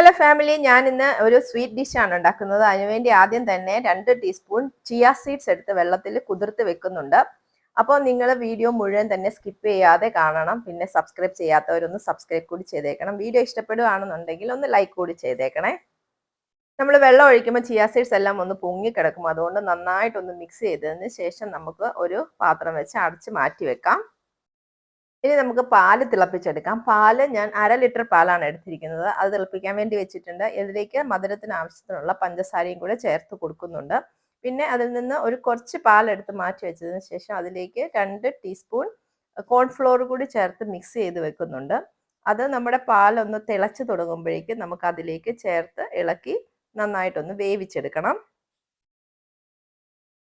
Hello family ഞാൻ ഇന്ന് ഒരു സ്വീറ്റ് ഡിഷാണ് ഉണ്ടാക്കുന്നത്. അതിനുവേണ്ടി ആദ്യം തന്നെ രണ്ട് ടീസ്പൂൺ ചിയ സീഡ്സ് എടുത്ത് വെള്ളത്തിൽ കുതിർത്ത് വെക്കുന്നുണ്ട്. അപ്പോൾ നിങ്ങൾ വീഡിയോ മുഴുവൻ തന്നെ സ്കിപ്പ് ചെയ്യാതെ കാണണം. പിന്നെ സബ്സ്ക്രൈബ് ചെയ്യാത്തവരൊന്ന് സബ്സ്ക്രൈബ് കൂടി ചെയ്തേക്കണം. വീഡിയോ ഇഷ്ടപ്പെടുകയാണെന്നുണ്ടെങ്കിൽ ഒന്ന് ലൈക്ക് കൂടി ചെയ്തേക്കണേ. നമ്മൾ വെള്ളം ഒഴിക്കുമ്പോൾ ചിയ സീഡ്സ് എല്ലാം ഒന്ന് പൊങ്ങി കിടക്കും. അതുകൊണ്ട് നന്നായിട്ടൊന്ന് മിക്സ് ചെയ്തതിന് ശേഷം നമുക്ക് ഒരു പാത്രം വെച്ച് അടച്ച് മാറ്റി വെക്കാം. ഇനി നമുക്ക് പാൽ തിളപ്പിച്ചെടുക്കാം. പാൽ ഞാൻ അര ലിറ്റർ പാലാണ് എടുത്തിരിക്കുന്നത്. അത് തിളപ്പിക്കാൻ വേണ്ടി വെച്ചിട്ടുണ്ട്. ഇതിലേക്ക് മധുരത്തിന് ആവശ്യത്തിനുള്ള പഞ്ചസാരയും കൂടെ ചേർത്ത് കൊടുക്കുന്നുണ്ട്. പിന്നെ അതിൽ നിന്ന് ഒരു കുറച്ച് പാലെടുത്ത് മാറ്റി വെച്ചതിന് ശേഷം അതിലേക്ക് രണ്ട് ടീസ്പൂൺ കോൺഫ്ലോർ കൂടി ചേർത്ത് മിക്സ് ചെയ്ത് വെക്കുന്നുണ്ട്. അത് നമ്മുടെ പാലൊന്ന് തിളച്ച് തുടങ്ങുമ്പോഴേക്കും നമുക്ക് അതിലേക്ക് ചേർത്ത് ഇളക്കി നന്നായിട്ടൊന്ന് വേവിച്ചെടുക്കണം.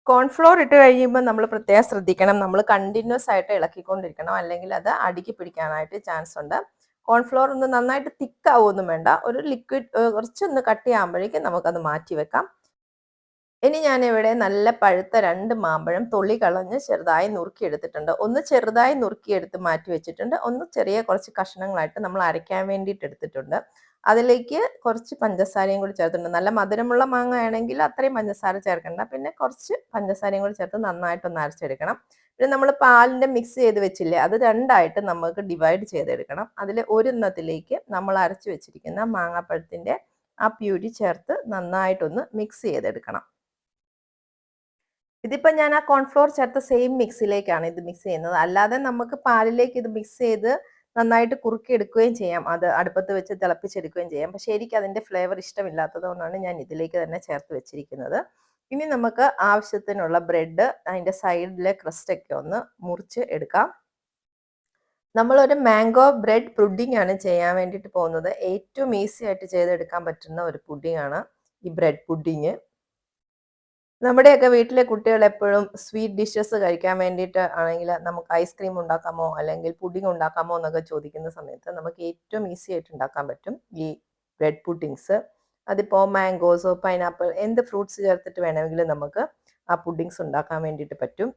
കോൺഫ്ലോർ ഇട്ട് കഴിയുമ്പോൾ നമ്മൾ പ്രത്യേകം ശ്രദ്ധിക്കണം. നമ്മൾ കണ്ടിന്യൂസ് ആയിട്ട് ഇളക്കിക്കൊണ്ടിരിക്കണം. അല്ലെങ്കിൽ അത് അടുക്കി പിടിക്കാനായിട്ട് ചാൻസ് ഉണ്ട്. കോൺഫ്ലോർ ഒന്ന് നന്നായിട്ട് തിക്കാവൊന്നും വേണ്ട. ഒരു ലിക്വിഡ് കുറച്ചൊന്ന് കട്ട് കട്ടിയാകുമ്പോഴേക്കും നമുക്കത് മാറ്റി വെക്കാം. ഇനി ഞാൻ ഇവിടെ നല്ല പഴുത്ത രണ്ട് മാമ്പഴം തൊളി കളഞ്ഞ് ചെറുതായി നുറുക്കിയെടുത്തിട്ടുണ്ട് ഒന്ന് ചെറുതായി നുറുക്കിയെടുത്ത് മാറ്റി വെച്ചിട്ടുണ്ട്. ഒന്ന് ചെറിയ കുറച്ച് കഷ്ണങ്ങളായിട്ട് നമ്മൾ അരയ്ക്കാൻ വേണ്ടിയിട്ട് എടുത്തിട്ടുണ്ട്. അതിലേക്ക് കുറച്ച് പഞ്ചസാരയും കൂടി ചേർത്തിട്ടുണ്ട്. നല്ല മധുരമുള്ള മാങ്ങ ആണെങ്കിൽ അത്രയും പഞ്ചസാര ചേർക്കണ്ട. പിന്നെ കുറച്ച് പഞ്ചസാരയും കൂടി ചേർത്ത് നന്നായിട്ടൊന്ന് അരച്ചെടുക്കണം. പിന്നെ നമ്മൾ പാലിന്റെ മിക്സ് ചെയ്ത് വെച്ചില്ലേ അത് രണ്ടായിട്ട് നമുക്ക് ഡിവൈഡ് ചെയ്തെടുക്കണം. അതിൽ ഒരെണ്ണത്തിലേക്ക് നമ്മൾ അരച്ച് വെച്ചിരിക്കുന്ന മാങ്ങാപ്പഴത്തിന്റെ ആ പ്യൂരി ചേർത്ത് നന്നായിട്ടൊന്ന് മിക്സ് ചെയ്തെടുക്കണം. ഇതിപ്പോൾ ഞാൻ ആ കോൺഫ്ലോർ ചേർത്ത സെയിം മിക്സിലേക്കാണ് ഇത് മിക്സ് ചെയ്യുന്നത്. അല്ലാതെ നമുക്ക് പാലിലേക്ക് ഇത് മിക്സ് ചെയ്ത് നന്നായിട്ട് കുറുക്കി എടുക്കുകയും ചെയ്യാം. അത് അടുപ്പത്ത് വെച്ച് തിളപ്പിച്ചെടുക്കുകയും ചെയ്യാം. പക്ഷേ എനിക്ക് അതിന്റെ ഫ്ലേവർ ഇഷ്ടമില്ലാത്തത് കൊണ്ടാണ് ഞാൻ ഇതിലേക്ക് തന്നെ ചേർത്ത് വെച്ചിരിക്കുന്നത്. ഇനി നമുക്ക് ആവശ്യത്തിനുള്ള ബ്രെഡ് അതിന്റെ സൈഡിലെ ക്രസ്റ്റൊക്കെ ഒന്ന് മുറിച്ച് എടുക്കാം. നമ്മളൊരു മാംഗോ ബ്രെഡ് പുഡിംഗ് ആണ് ചെയ്യാൻ വേണ്ടിയിട്ട് പോകുന്നത്. ഏറ്റവും ഈസി ആയിട്ട് ചെയ്തെടുക്കാൻ പറ്റുന്ന ഒരു പുഡിംഗ് ആണ് ഈ ബ്രെഡ് പുഡിങ്. നമ്മുടെയൊക്കെ വീട്ടിലെ കുട്ടികൾ എപ്പോഴും സ്വീറ്റ് ഡിഷസ് കഴിക്കാൻ വേണ്ടിയിട്ട് ആണെങ്കിൽ നമുക്ക് ഐസ്ക്രീം ഉണ്ടാക്കാമോ? അല്ലെങ്കിൽ പുഡിംഗ് ഉണ്ടാക്കാമോ എന്നൊക്കെ ചോദിക്കുന്ന സമയത്ത് നമുക്ക് ഏറ്റവും ഈസി ആയിട്ട് ഉണ്ടാക്കാൻ പറ്റും ഈ ബ്രെഡ് പുഡിങ്സ് അതിപ്പോൾ മാംഗോസോ പൈനാപ്പിൾ എന്ത് ഫ്രൂട്ട്സ് ചേർത്തിട്ട് വേണമെങ്കിലും നമുക്ക് ആ പുഡിങ്സ് ഉണ്ടാക്കാൻ വേണ്ടിയിട്ട് പറ്റും.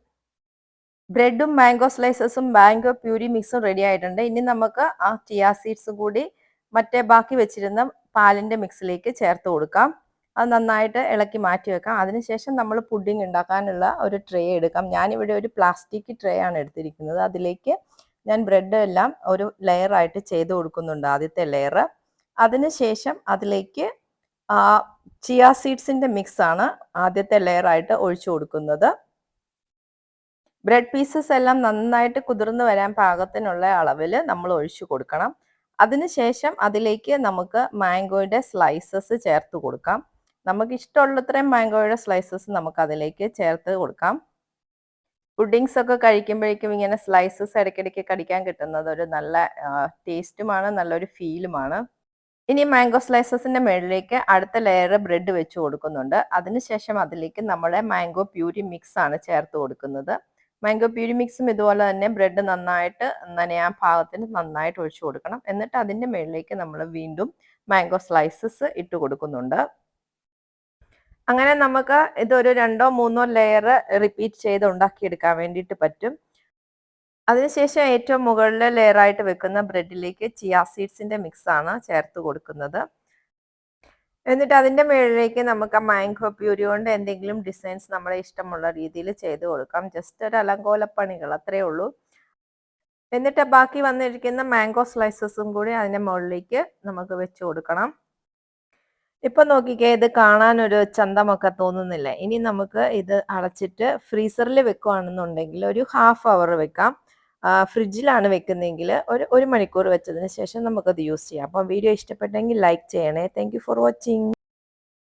ബ്രെഡും മാംഗോ സ്ലൈസസും മാംഗോ പ്യൂരി മിക്സും റെഡി ആയിട്ടുണ്ട്. ഇനി നമുക്ക് ആ ചിയാ സീഡ്സും കൂടി മറ്റേ ബാക്കി വെച്ചിരുന്ന പാലിന്റെ മിക്സിലേക്ക് ചേർത്ത് കൊടുക്കാം. അത് നന്നായിട്ട് ഇളക്കി മാറ്റി വെക്കാം. അതിനുശേഷം നമ്മൾ പുഡിംഗ് ഉണ്ടാക്കാനുള്ള ഒരു ട്രേ എടുക്കാം. ഞാനിവിടെ ഒരു പ്ലാസ്റ്റിക് ട്രേ ആണ് എടുത്തിരിക്കുന്നത്. അതിലേക്ക് ഞാൻ ബ്രെഡ് എല്ലാം ഒരു ലെയറായിട്ട് ചെയ്ത് കൊടുക്കുന്നുണ്ട് ആദ്യത്തെ ലെയർ അതിനുശേഷം അതിലേക്ക് ചിയ സീഡ്സിന്റെ മിക്സ് ആണ് ആദ്യത്തെ ലെയറായിട്ട് ഒഴിച്ചു കൊടുക്കുന്നത്. ബ്രെഡ് പീസസ് എല്ലാം നന്നായിട്ട് കുതിർന്ന് വരാൻ പാകത്തിനുള്ള അളവിൽ നമ്മൾ ഒഴിച്ചു കൊടുക്കണം. അതിനുശേഷം അതിലേക്ക് നമുക്ക് മാംഗോയുടെ സ്ലൈസസ് ചേർത്ത് കൊടുക്കാം. നമുക്ക് ഇഷ്ടമുള്ളത്രയും മാംഗോയുടെ സ്ലൈസസ് നമുക്ക് അതിലേക്ക് ചേർത്ത് കൊടുക്കാം. പുഡിങ്സ് ഒക്കെ കഴിക്കുമ്പോഴേക്കും ഇങ്ങനെ സ്ലൈസസ് ഇടയ്ക്കിടയ്ക്ക് കടിക്കാൻ കിട്ടുന്നത് ഒരു നല്ല ടേസ്റ്റുമാണ് നല്ലൊരു ഫീലുമാണ് ഇനി മാംഗോ സ്ലൈസസിന്റെ മുകളിലേക്ക് അടുത്ത ലെയർ ബ്രെഡ് വെച്ച് കൊടുക്കുന്നുണ്ട്. അതിനുശേഷം അതിലേക്ക് നമ്മുടെ മാംഗോ പ്യൂരി മിക്സ് ആണ് ചേർത്ത് കൊടുക്കുന്നത്. മാംഗോ പ്യൂരി മിക്സും ഇതുപോലെ തന്നെ ബ്രെഡ് നന്നായിട്ട് നനയാൻ ഭാഗത്തിന് നന്നായിട്ട് ഒഴിച്ചു കൊടുക്കണം. എന്നിട്ട് അതിന്റെ മുകളിലേക്ക് നമ്മൾ വീണ്ടും മാംഗോ സ്ലൈസസ് ഇട്ട് കൊടുക്കുന്നുണ്ട്. അങ്ങനെ നമുക്ക് ഇതൊരു രണ്ടോ മൂന്നോ ലെയർ റിപ്പീറ്റ് ചെയ്ത് ഉണ്ടാക്കിയെടുക്കാൻ വേണ്ടിയിട്ട് പറ്റും. അതിനുശേഷം ഏറ്റവും മുകളിലെ ലെയറായിട്ട് വെക്കുന്ന ബ്രെഡിലേക്ക് ചിയാ സീഡ്സിന്റെ മിക്സ് ആണ് ചേർത്ത് കൊടുക്കുന്നത്. എന്നിട്ട് അതിന്റെ മുകളിലേക്ക് നമുക്ക് മാംഗോ പ്യൂരി കൊണ്ട് എന്തെങ്കിലും ഡിസൈൻസ് നമ്മളെ ഇഷ്ടമുള്ള രീതിയിൽ ചെയ്ത് കൊടുക്കാം. ജസ്റ്റ് ഒരു അലങ്കോലപ്പണികൾ അത്രേ ഉള്ളൂ. എന്നിട്ട് ബാക്കി വന്നിരിക്കുന്ന മാംഗോ സ്ലൈസസും കൂടി അതിന്റെ മുകളിലേക്ക് നമുക്ക് വെച്ച് കൊടുക്കണം. ഇപ്പൊ നോക്കിക്കേ ഇത് കാണാൻ ഒരു ചന്തമൊക്കെ തോന്നുന്നില്ല? ഇനി നമുക്ക് ഇത് അടച്ചിട്ട് ഫ്രീസറിൽ വെക്കുകയാണെന്നുണ്ടെങ്കിൽ ഒരു ഹാഫ് അവർ വെക്കാം. ഫ്രിഡ്ജിലാണ് വെക്കുന്നതെങ്കിൽ ഒരു ഒരു മണിക്കൂർ വെച്ചതിന് ശേഷം നമുക്കത് യൂസ് ചെയ്യാം. അപ്പം വീഡിയോ ഇഷ്ടപ്പെട്ടെങ്കിൽ ലൈക്ക് ചെയ്യണേ. Thank for watching.